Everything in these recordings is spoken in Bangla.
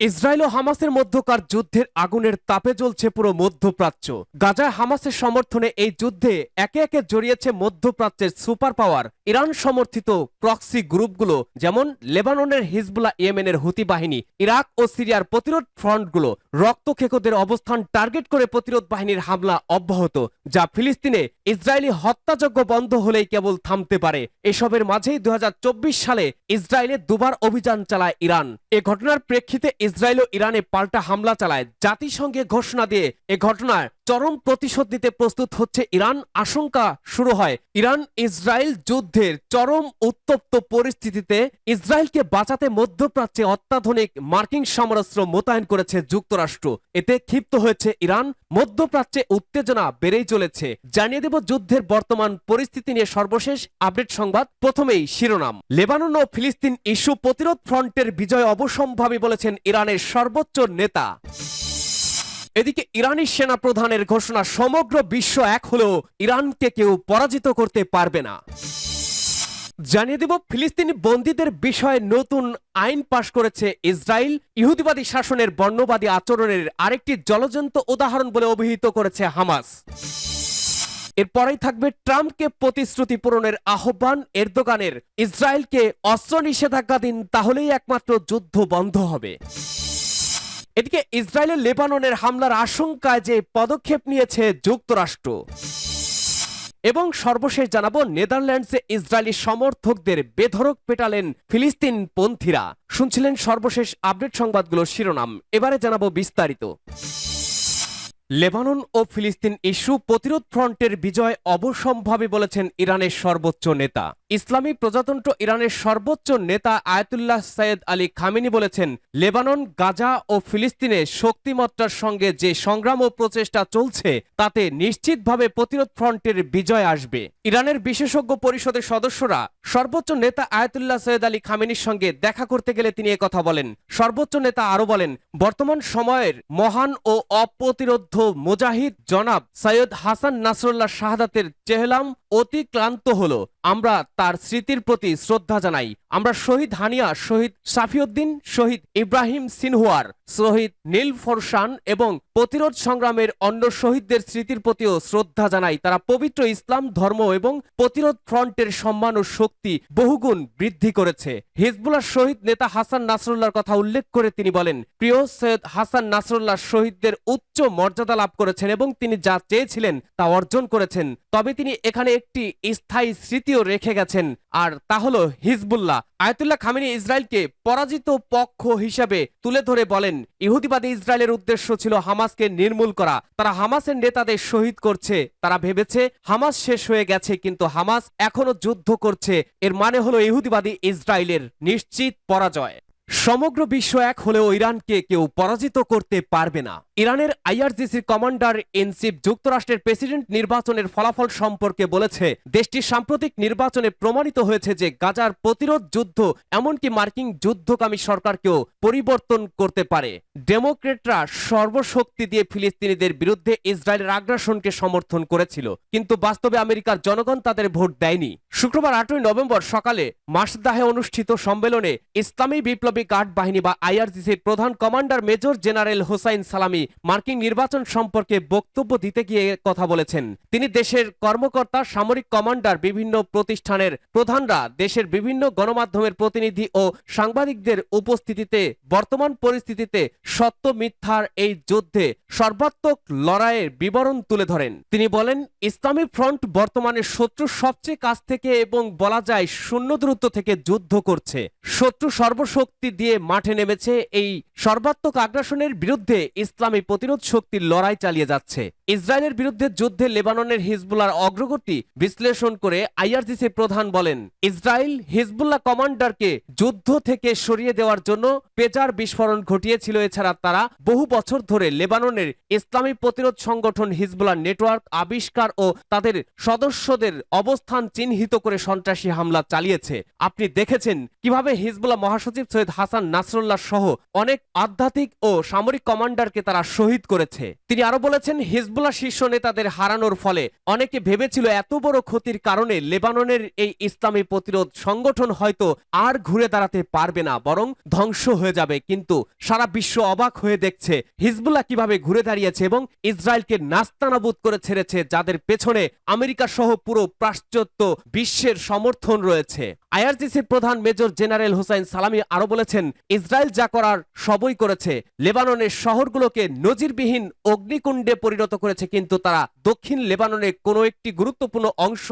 ইসরায়েল ও হামাসের মধ্যকার যুদ্ধের আগুনের তাপে জ্বলছে পুরো মধ্যপ্রাচ্য। গাজায় হামাসের সমর্থনে এই যুদ্ধে একে একে জড়িয়েছে মধ্যপ্রাচ্যের সুপার পাওয়ার, ইরান সমর্থিত প্রক্সি গ্রুপগুলো, যেমন লেবাননের হিজবুলা ইয়েমেনের হুতি বাহিনী, ইরাক ও সিরিয়ার প্রতিরোধ ফ্রন্টগুলো, রক্তক্ষেকোদের অবস্থান টার্গেট করে প্রতিরোধ বাহিনীর হামলা অব্যাহত, যা ফিলিস্তিনে ইসরায়েলি হত্যাযজ্ঞ বন্ধ হলেই কেবল থামতে পারে। এসবের মাঝেই দু হাজার চব্বিশ সালে ইসরায়েলে দুবার অভিযান চালায় ইরান। এ ঘটনার প্রেক্ষিতে ইসরায়েল ও ইরানে পাল্টা হামলা চালায়। জাতিসংঘে ঘোষণা দিয়ে এ ঘটনার চরম প্রতিশোধ নিতে প্রস্তুত হচ্ছে ইরান। আশঙ্কা শুরু হয় ইরান ইসরায়েল যুদ্ধের চরম উত্তপ্ত পরিস্থিতিতে ইসরায়েলকে বাঁচাতে মধ্যপ্রাচ্যে অত্যাধুনিক মার্কিন সমরাস্ত্র মোতায়েন করেছে যুক্তরাষ্ট্র। এতে ক্ষিপ্ত হয়েছে ইরান। মধ্যপ্রাচ্যে উত্তেজনা বেড়েই চলেছে। জানিয়ে দেব যুদ্ধের বর্তমান পরিস্থিতি নিয়ে সর্বশেষ আপডেট সংবাদ, প্রথমেই শিরোনাম। লেবানন ও ফিলিস্তিন ইস্যু প্রতিরোধ ফ্রন্টের বিজয় অবসম্ভাবী বলেছেন ইরানের সর্বোচ্চ নেতা। এদিকে ইরানি সেনা প্রধানের ঘোষণা, সমগ্র বিশ্ব এক হলেও ইরানকে কেউ পরাজিত করতে পারবে না। জানিয়ে দেব, ফিলিস্তিনি বন্দীদের বিষয়ে নতুন আইন পাশ করেছে ইসরায়েল। ইহুদিবাদী শাসনের বর্ণবাদী আচরণের আরেকটি জলজন্ত উদাহরণ বলে অভিহিত করেছে হামাস। এরপরেই থাকবে ট্রাম্পকে প্রতিশ্রুতি পূরণের আহ্বান, এরদোগানের ইসরায়েলকে অস্ত্র নিষেধাজ্ঞা দিন তাহলেই একমাত্র যুদ্ধ বন্ধ হবে। এদিকে ইসরায়েলের লেবাননের হামলার আশঙ্কায় যে পদক্ষেপ নিয়েছে যুক্তরাষ্ট্র। এবং সর্বশেষ জানাব, নেদারল্যান্ডসে ইসরায়েলি সমর্থকদের বেধরক পেটালেন ফিলিস্তিন পন্থীরা শুনছিলেন সর্বশেষ আপডেট সংবাদগুলো শিরোনাম। এবারে জানাব বিস্তারিত। লেবানন ও ফিলিস্তিন ইস্যু প্রতিরোধ ফ্রন্টের বিজয় অবসম্ভাবী বলেছেন ইরানের সর্বোচ্চ নেতা। ইসলামী প্রজাতন্ত্র ইরানের সর্বোচ্চ নেতা আয়াতুল্লাহ সৈয়দ আলী খামিনি বলেছেন, লেবানন, গাজা ও ফিলিস্তিনে শক্তিমত্তার সঙ্গে যে সংগ্রাম ও প্রচেষ্টা চলছে, তাতে নিশ্চিতভাবে প্রতিরোধ ফ্রন্টের বিজয় আসবে। ইরানের বিশেষজ্ঞ পরিষদের সদস্যরা সর্বোচ্চ নেতা আয়াতুল্লাহ সৈয়দ আলী খামেনির সঙ্গে দেখা করতে গেলে তিনি কথা বলেন। সর্বোচ্চ নেতা আরও বলেন, বর্তমান সময়ের মহান ও অপ্রতিরোধ মুজাহিদ জনাব সৈয়দ হাসান নাসরুল্লাহ শাহাদাতের চেহলাম অতি ক্লান্ত হল। আমরা তার স্মৃতির প্রতি শ্রদ্ধা জানাই। আমরা শহীদ হানিয়া, শহীদ সাফিউদ্দিন, শহীদ ইব্রাহিম সিনহুয়ার, শহীদ নীল ফরসান এবং প্রতিরোধ সংগ্রামের অন্য শহীদদের স্মৃতির প্রতিও শ্রদ্ধা জানাই। তারা পবিত্র ইসলাম, ধর্ম এবং প্রতিরোধ ফ্রন্টের সম্মান ও শক্তি বহুগুণ বৃদ্ধি করেছে। হিজবুল্লাহ শহীদ নেতা হাসান নাসরুল্লাহর কথা উল্লেখ করে তিনি বলেন, প্রিয় সৈয়দ হাসান নাসরুল্লাহ শহীদদের উচ্চ মর্যাদা লাভ করেছেন এবং তিনি যা চেয়েছিলেন তা অর্জন করেছেন। তবে তিনি এখানে একটি স্থায়ী স্মৃতিও রেখে গেছেন। আর তা হল হিজবুল্লাহ। আয়তুল্লাহ খামিনী ইসরায়েলকে পরাজিত পক্ষ হিসাবে তুলে ধরে বলেন, ইহুদিবাদী ইসরায়েলের উদ্দেশ্য ছিল হামাসকে নির্মূল করা। তারা হামাসের নেতাদের শহীদ করছে। তারা ভেবেছে, হামাস শেষ হয়ে গেছে, কিন্তু হামাস এখনও যুদ্ধ করছে। এর মানে হলো ইহুদিবাদী ইসরায়েলের নিশ্চিত পরাজয়। সমগ্র বিশ্ব এক হলেও ইরানকে কেউ পরাজিত করতে পারবে না। ইরানের আইআরজিসির কমান্ডার ইন চিফ যুক্তরাষ্ট্রের প্রেসিডেন্ট নির্বাচনের ফলাফল সম্পর্কে বলেছে দেশটির সাম্প্রতিক নির্বাচনে প্রমাণিত হয়েছে যে গাজার প্রতিরোধ যুদ্ধ, এমনকি মার্কিন যুদ্ধকামী সরকারকেও পরিবর্তন করতে পারে। ডেমোক্রেটরা সর্বশক্তি দিয়ে ফিলিস্তিনিদের বিরুদ্ধে ইসরায়েলের আগ্রাসনকে সমর্থন করেছিল, কিন্তু বাস্তবে আমেরিকার জনগণ তাদের ভোট দেয়নি। শুক্রবার আটই নভেম্বর সকালে মাসদাহে অনুষ্ঠিত সম্মেলনে ইসলামী বিপ্লবী গার্ড বাহিনী বা আইআরজিসির প্রধান কমান্ডার মেজর জেনারেল হোসাইন সালামি মার্কিন নির্বাচন সম্পর্কে বক্তব্য দিতে গিয়ে কথা বলেছেন। তিনি দেশের কর্মকর্তা, সামরিক কমান্ডার, বিভিন্ন প্রতিষ্ঠানের প্রধানরা, দেশের বিভিন্ন গণমাধ্যমের প্রতিনিধি ও সাংবাদিকদের উপস্থিতিতে, বর্তমান পরিস্থিতিতে সত্য মিথ্যার এই যুদ্ধে সর্বাত্মক লড়াইয়ের বিবরণ তুলে ধরেন। তিনি বলেন, ইসলামী ফ্রন্ট বর্তমানে শত্রুর সবচেয়ে কাছ থেকে এবং বলা যায় শূন্য দূরত্ব থেকে যুদ্ধ করছে। শত্রু সর্বশক্তি দিয়ে মাঠে নেমেছে এই সর্বাত্মক আগ্রাসনের বিরুদ্ধে ইসলামী প্রতিরোধ শক্তির লড়াই চালিয়ে যাচ্ছে। ইসরায়েলের বিরুদ্ধে যুদ্ধে লেবাননের হিজবুল্লার অগ্রগতি বিশ্লেষণ করে আইআরজিসি প্রধান বলেন, ইসরায়েল হিজবুল্লাহ কমান্ডারকে যুদ্ধ থেকে সরিয়ে দেওয়ার জন্য পেজার বিস্ফোরণ ঘটিয়েছিল। এছাড়া তারা বহু বছর ধরে লেবাননের ইসলামী প্রতিরোধ সংগঠন হিজবুল্লাহ নেটওয়ার্ক আবিষ্কার ও তাদের সদস্যদের অবস্থান চিহ্নিত করে সন্ত্রাসী হামলা চালিয়েছে। আপনি দেখেছেন কীভাবে হিজবুল্লাহ মহাসচিব সৈয়দ হাসান নাসরুল্লাহ সহ অনেক আধ্যাত্মিক ও সামরিক কমান্ডারকে তারা শহীদ করেছে। তিনি আরও বলেছেন, হিজবুল্লাহ হিজবুল্লাহ শীর্ষ নেতাদের হারানোর ফলে অনেকে ভেবেছিল এত বড় ক্ষতির কারণে লেবাননের এই ইসলামী প্রতিরোধ সংগঠন হয়তো আর ঘুরে দাঁড়াতে পারবে না, বরং ধ্বংস হয়ে যাবে। কিন্তু সারা বিশ্ব অবাক হয়ে দেখছে হিজবুল্লাহ কীভাবে ঘুরে দাঁড়িয়েছে এবং ইসরায়েলকে নাস্তানাবুদ করে ছেড়েছে, যাদের পেছনে আমেরিকা সহ পুরো পাশ্চাত্য বিশ্বের সমর্থন রয়েছে। আইআরজিসির প্রধান মেজর জেনারেল হোসাইন সালামি আরও বলেছেন, ইসরায়েল যা করার সবই করেছে। লেবাননের শহরগুলোকে নজিরবিহীন অগ্নিকুণ্ডে পরিণত করেছে, কিন্তু তারা দক্ষিণ লেবাননের কোনো একটি গুরুত্বপূর্ণ অংশ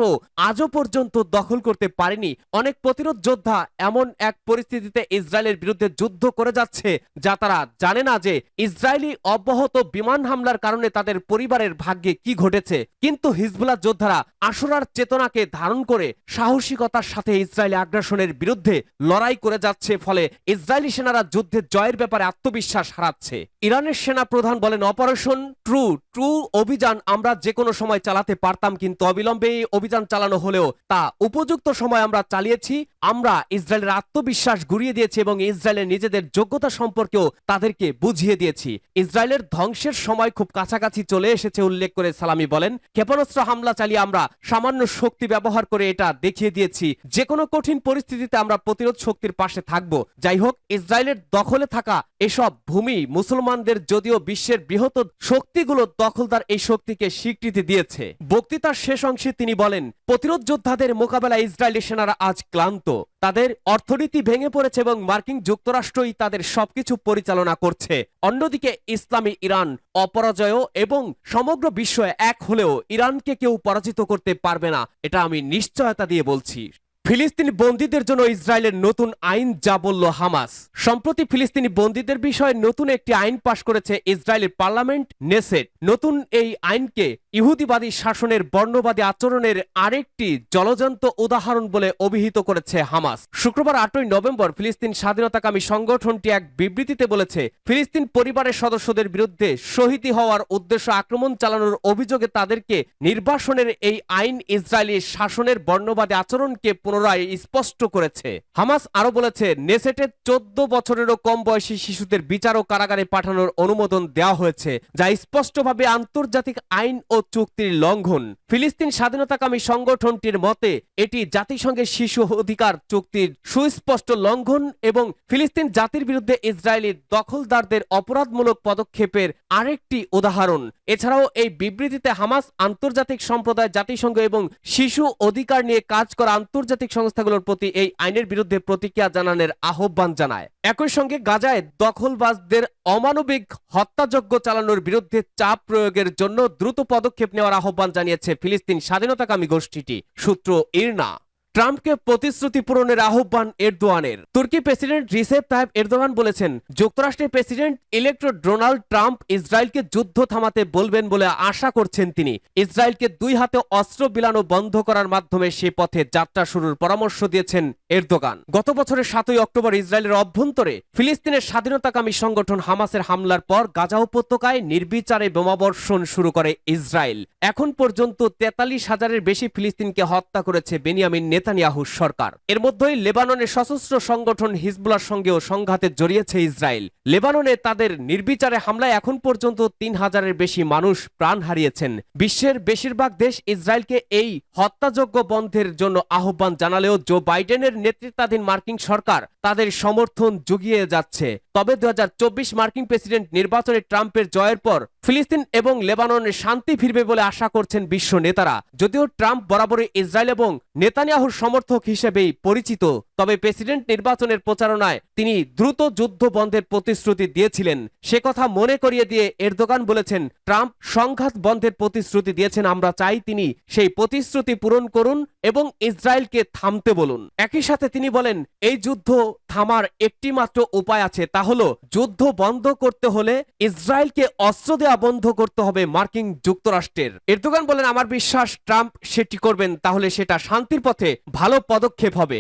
আজও পর্যন্ত দখল করতে পারেনি। অনেক প্রতিরোধ যোদ্ধা এমন এক পরিস্থিতিতে ইসরায়েলের বিরুদ্ধে যুদ্ধ করে যাচ্ছে, যা তারা জানে না যে ইসরায়েলি অব্যাহত বিমান হামলার কারণে তাদের পরিবারের ভাগ্যে কি ঘটেছে। কিন্তু হিজবুল্লাহ যোদ্ধারা আসরার চেতনাকে ধারণ করে সাহসিকতার সাথে ইসরায়েলি আগ্রাসনের বিরুদ্ধে লড়াই করে যাচ্ছে, ফলে ইসরায়েলি সেনারা যুদ্ধে জয়ের ব্যাপারে আত্মবিশ্বাস হারাচ্ছে। ইরানের সেনা প্রধান বলেন, অপারেশন ট্রু ট্রু অভিযান আমরা যে কোনো সময় চালাতে পারতাম, কিন্তু অবিলম্বে এই অভিযান চালানো হলেও তা উপযুক্ত সময় আমরা চালিয়েছি। আমরা ইসরায়েলের আত্মবিশ্বাস গুড়িয়ে দিয়েছি এবং ইসরায়েলের নিজেদের যোগ্যতা সম্পর্কেও তাদেরকে বুঝিয়ে দিয়েছি। ইসরায়েলের ধ্বংসের সময় খুব কাছাকাছি চলে এসেছে, উল্লেখ করে সালামি বলেন। ক্ষেপণাস্ত্র হামলা চালিয়ে আমরা সামান্য শক্তি ব্যবহার করে এটা দেখিয়ে দিয়েছি। যে কোনো কঠিন পরিস্থিতিতে আমরা প্রতিরোধ শক্তির পাশে থাকব। যাই হোক ইসরায়েলের দখলে থাকা এসব ভূমি মুসলমানদের যদিও বিশ্বের বৃহৎ শক্তিগুলো দখলদার এই শক্তিকে স্বীকৃতি দিয়েছে। বক্তৃতার শেষ অংশে তিনি বলেন, প্রতিরোধ যোদ্ধাদের মোকাবেলায় ইসরায়েলি সেনারা আজ ক্লান্ত। তাদের অর্থনীতি ভেঙে পড়েছে এবং মার্কিন যুক্তরাষ্ট্রই তাদের সবকিছু পরিচালনা করছে। অন্যদিকে, ইসলামী ইরান অপরাজয় এবং সমগ্র বিশ্বে এক হলেও ইরানকে কেউ পরাজিত করতে পারবে না। এটা আমি নিশ্চয়তা দিয়ে বলছি। ফিলিস্তিনি বন্দীদের জন্য ইসরায়েলের নতুন আইন যা বলল হামাস। সম্প্রতি ফিলিস্তিনি বন্দীদের বিষয়ে নতুন একটি আইন পাশ করেছে ইসরায়েলের পার্লামেন্ট, নেসেট। নতুন এই আইনকে ইহুদিবাদী শাসনের বর্ণবাদী আচরণের আরেকটি জলজন্ত উদাহরণ বলে অভিহিত করেছে হামাস। শুক্রবার আটই নভেম্বর ফিলিস্তিন স্বাধীনতাকামী সংগঠনটি এক বিবৃতিতে বলেছে, ফিলিস্তিন পরিবারের সদস্যদের বিরুদ্ধে শহীদি হওয়ার উদ্দেশ্য আক্রমণ চালানোর অভিযোগে তাদেরকে নির্বাসনের এই আইন ইসরায়েলি শাসনের বর্ণবাদী আচরণকে পুনরায় স্পষ্ট করেছে। হামাস আরও বলেছে নেসেটের চোদ্দ বছরেরও কম বয়সী শিশুদের বিচার ও কারাগারে পাঠানোর অনুমোদন দেওয়া হয়েছে, যা স্পষ্টভাবে আন্তর্জাতিক আইন ও চুক্তির লঙ্ঘন। ফিলিস্তিন স্বাধীনতাকামী সংগঠনটির মতে, এটি জাতিসংঘের শিশু অধিকার চুক্তির সুস্পষ্ট লঙ্ঘন এবং ফিলিস্তিন জাতির বিরুদ্ধে ইসরায়েলি দখলদারদের অপরাধমূলক পদক্ষেপের আরেকটি উদাহরণ। এছাড়াও এই বিবৃতিতে হামাস আন্তর্জাতিক সম্প্রদায়, জাতিসংঘ এবং শিশু অধিকার নিয়ে কাজ করা আন্তর্জাতিক সংস্থাগুলোর প্রতি এই আইনের বিরুদ্ধে প্রতিক্রিয়া জানানোর আহ্বান জানায়। একই সঙ্গে গাজায় দখলবাজদের অমানবিক হত্যাযজ্ঞ চালানোর বিরুদ্ধে চাপ প্রয়োগের জন্য দ্রুত পদক্ষেপ নেওয়ার আহ্বান জানিয়েছে ফিলিস্তিন স্বাধীনতাকামী গোষ্ঠীটি। সূত্র ইরনা। ট্রাম্পকে প্রতিশ্রুতি পূরণের আহ্বান এরদোয়ানের। তুর্কি প্রেসিডেন্ট রিসেপ তাইব এরদোয়ান বলেছেন, যুক্তরাষ্ট্রের প্রেসিডেন্ট ইলেক্ট্রো ডোনাল্ড ট্রাম্প ইসরায়েলকে যুদ্ধ থামাতে বলবেন বলে আশা করছেন তিনি। ইসরায়েলকে দুই হাতে অস্ত্র বিলানো বন্ধ করার মাধ্যমে সে পথে যাত্রা শুরুর পরামর্শ দিয়েছেন এরদোগান। গত বছরের সাতই অক্টোবর ইসরায়েলের অভ্যন্তরে ফিলিস্তিনের স্বাধীনতাকামী সংগঠন হামাসের হামলার পর গাজা উপত্যকায় নির্বিচারে বোমাবর্ষণ শুরু করে ইসরায়েল। এখন পর্যন্ত তেতাল্লিশ হাজারের বেশি ফিলিস্তিনকে হত্যা করেছে বেনিয়ামিন নেতানিয়াহুর সরকার। এর মধ্যেই লেবাননের সশস্ত্র সংগঠন হিজবুলার সঙ্গেও সংঘাতে জড়িয়েছে ইসরায়েল। লেবাননে তাদের নির্বিচারে হামলায় এখন পর্যন্ত তিন হাজারের বেশি মানুষ প্রাণ হারিয়েছেন। বিশ্বের বেশিরভাগ দেশ ইসরায়েলকে এই হত্যাযোগ্য বন্ধের জন্য আহ্বান জানালেও জো বাইডেনের নেতৃত্বাধীন মার্কিন সরকার তাদের সমর্থন জুগিয়ে যাচ্ছে। তবে দু হাজার চব্বিশ মার্কিন প্রেসিডেন্ট নির্বাচনে ট্রাম্পের জয়ের পর ফিলিস্তিন এবং লেবাননে শান্তি ফিরবে বলে আশা করছেন বিশ্ব নেতারা, যদিও ট্রাম্প বরাবরই ইসরায়েল এবং নেতানিয়াহুর সমর্থক হিসেবেই পরিচিত। তবে প্রেসিডেন্ট নির্বাচনের প্রচারণায় তিনি দ্রুত যুদ্ধ বন্ধের প্রতিশ্রুতি দিয়েছিলেন। সে কথা মনে করিয়ে দিয়ে এরদোগান বলেছেন, ট্রাম্প সংঘাত বন্ধের প্রতিশ্রুতি দিয়েছেন, আমরা চাই তিনি সেই প্রতিশ্রুতি পূরণ করুন এবং ইসরায়েলকে থামতে বলুন। একই সাথে তিনি বলেন, এই যুদ্ধ থামার একটি মাত্র উপায় আছে, তা হলো যুদ্ধ বন্ধ করতে হলে ইসরায়েলকে অস্ত্র দেওয়া বন্ধ করতে হবে মার্কিন যুক্তরাষ্ট্রের। এরদোগান বলেন, আমার বিশ্বাস, ট্রাম্প সেটি করবেন, তাহলে সেটা শান্তির পথে ভালো পদক্ষেপ হবে।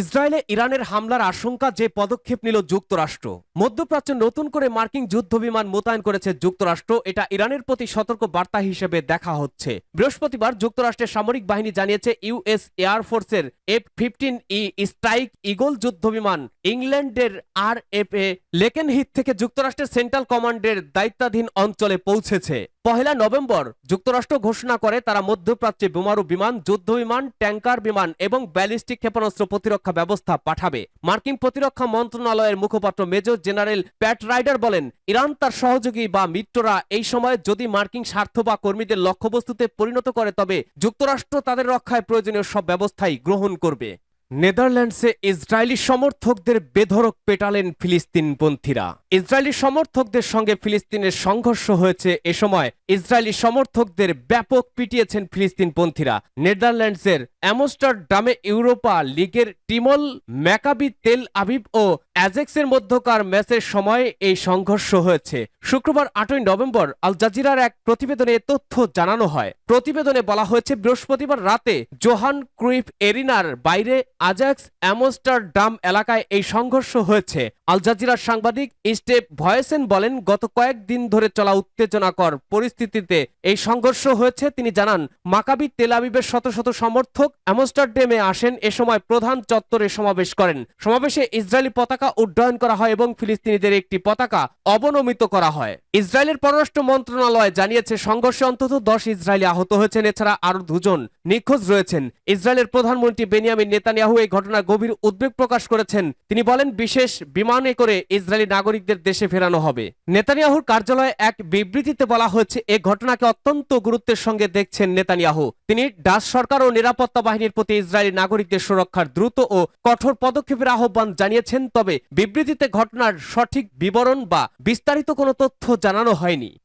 ইসরায়েলে ইরানের হামলার আশঙ্কা যে পদক্ষেপ নিল যুক্তরাষ্ট্র। মধ্যপ্রাচ্যে নতুন করে মার্কিন যুদ্ধ বিমান মোতায়েন করেছে যুক্তরাষ্ট্র। এটা ইরানের প্রতি সতর্ক বার্তা হিসেবে দেখা হচ্ছে। বৃহস্পতিবার যুক্তরাষ্ট্রের সামরিক বাহিনী জানিয়েছে, US এয়ারফোর্সের F fifteen E strike eagle যুদ্ধ বিমান ইংল্যান্ডের আর এফ এ লেকেনহিথ থেকে যুক্তরাষ্ট্রের সেন্ট্রাল কমান্ডের দায়িত্বাধীন অঞ্চলে পৌঁছেছে। পহেলা নভেম্বর যুক্তরাষ্ট্র ঘোষণা করে তারা মধ্যপ্রাচ্যে বোমারু বিমান, যুদ্ধ বিমান, ট্যাঙ্কার বিমান এবং ব্যালিস্টিক ক্ষেপণাস্ত্র প্রতিরক্ষা ব্যবস্থা পাঠাবে। মার্কিন প্রতিরক্ষা মন্ত্রণালয়ের মুখপাত্র মেজর জেনারেল প্যাট রাইডার বলেন, ইরান তার সহযোগী বা মিত্ররা এই সময় যদি মার্কিন স্বার্থ বা কর্মীদের লক্ষ্যবস্তুতে পরিণত করে, তবে যুক্তরাষ্ট্র তাদের রক্ষায় প্রয়োজনীয় সব ব্যবস্থাই গ্রহণ করবে। নেদারল্যান্ডসে ইসরায়েলি সমর্থকদের বেধড়ক পেটালেন ফিলিস্তিনপন্থীরা। ইসরায়েলি সমর্থকদের সঙ্গে ফিলিস্তিনের সংঘর্ষ হয়েছে এ সময় ইসরায়েলি সমর্থকদের ব্যাপক পিটিয়েছেন ফিলিস্তিনপন্থীরা। নেদারল্যান্ডসের অ্যামস্টারডামে ইউরোপা লিগের টিমল ম্যাকাবি তেল আবিব ও অ্যাজেক্সের মধ্যকার ম্যাচের সময় এই সংঘর্ষ হয়েছে। শুক্রবার আটই নভেম্বর আল জাজিরার এক প্রতিবেদনে তথ্য জানানো হয়। প্রতিবেদনে বলা হয়েছে, বৃহস্পতিবার রাতে জোহান ক্রুইফ এরিনার বাইরে আজাক্স অ্যামস্টারডাম এলাকায় এই সংঘর্ষ হয়েছে। আল জাজিরার সাংবাদিক স্টেপ ভয়েসেন বলেন, গত কয়েকদিন ধরে চলা উত্তেজনাকর পরিস্থিতিতে এই সংঘর্ষ হয়েছে। তিনি জানান, মাকাবি তেলাবিবের শত শত সমর্থক অ্যামস্টারডেমে আসেন, এ সময় প্রধান চত্বরে সমাবেশ করেন। সমাবেশে ইসরায়েলি পতাকা উড্ডয়ন করা হয় এবং ফিলিস্তিনিদের একটি পতাকা অবনমিত করা হয়। ইসরায়েলের পররাষ্ট্র মন্ত্রণালয় জানিয়েছে, সংঘর্ষে অন্তত দশ ইসরায়েলি আহত হয়েছেন। এছাড়া আরও দুজন নিখোঁজ রয়েছেন। ইসরায়েলের প্রধানমন্ত্রী বেনিয়ামিন নেতানিয়াহু এই ঘটনায় গভীর উদ্বেগ প্রকাশ করেছেন। তিনি বলেন, বিশেষ বিমানে করে ইসরায়েলি নাগরিকদের দেশে ফেরানো হবে। নেতানিয়াহুর কার্যালয়ে এক বিবৃতিতে বলা হয়েছে, এ ঘটনাকে অত্যন্ত গুরুত্বের সঙ্গে দেখছেন নেতানিয়াহু। তিনি, ডাচ সরকার ও নিরাপত্তা বাহিনীর প্রতি ইসরায়েলি নাগরিকদের সুরক্ষার দ্রুত ও কঠোর পদক্ষেপের আহ্বান জানিয়েছেন, তবে বিবৃতিতে ঘটনার সঠিক বিবরণ বা বিস্তারিত কোনো তথ্য জানানো হয়নি।